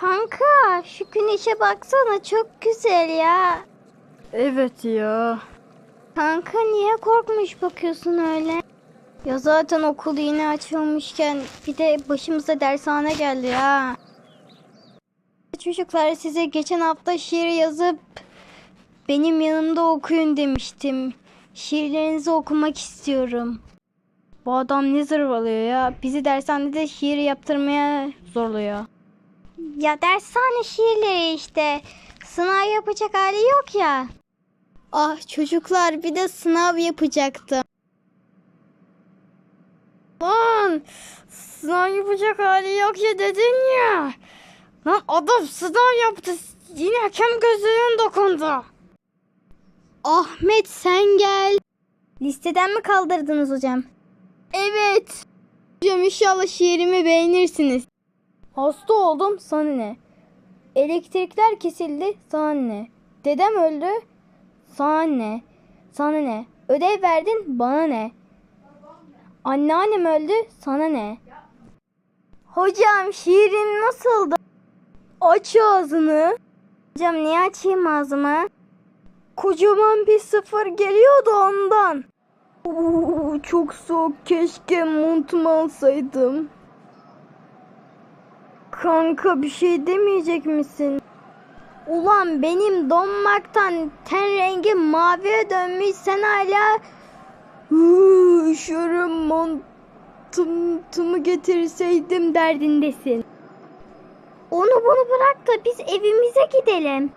Kanka şu güneşe baksana çok güzel ya. Evet ya. Kanka niye korkmuş bakıyorsun öyle? Ya zaten okul yeni açılmışken bir de başımıza dershane geldi ya. Çocuklar size geçen hafta şiir yazıp benim yanımda okuyun demiştim. Şiirlerinizi okumak istiyorum. Bu adam ne zırvalıyor ya? Bizi dershanede şiir yaptırmaya zorluyor. Ya dershane şiirleri işte. Sınav yapacak hali yok ya. Ah çocuklar bir de sınav yapacaktım. Lan sınav yapacak hali yok ya dedin ya. Lan adam sınav yaptı. Yine hakem gözlerine dokundu. Ahmet sen gel. Listeden mi kaldırdınız hocam? Evet. Hocam inşallah şiirimi beğenirsiniz. Hasta oldum sana ne? Elektrikler kesildi sana ne? Dedem öldü sana ne? Sana ne? Ödev verdin bana ne? Anneannem öldü sana ne? Hocam şiirin nasıldı? Aç ağzını. Hocam niye açayım ağzımı? Kocaman bir sıfır geliyordu ondan. Oo, çok soğuk keşke montumu alsaydım. Kanka bir şey demeyecek misin? Ulan benim donmaktan ten rengi maviye dönmüş sen hala "Huu, üşüyorum montumu getirseydim derdindesin. Onu bunu bırak da biz evimize gidelim.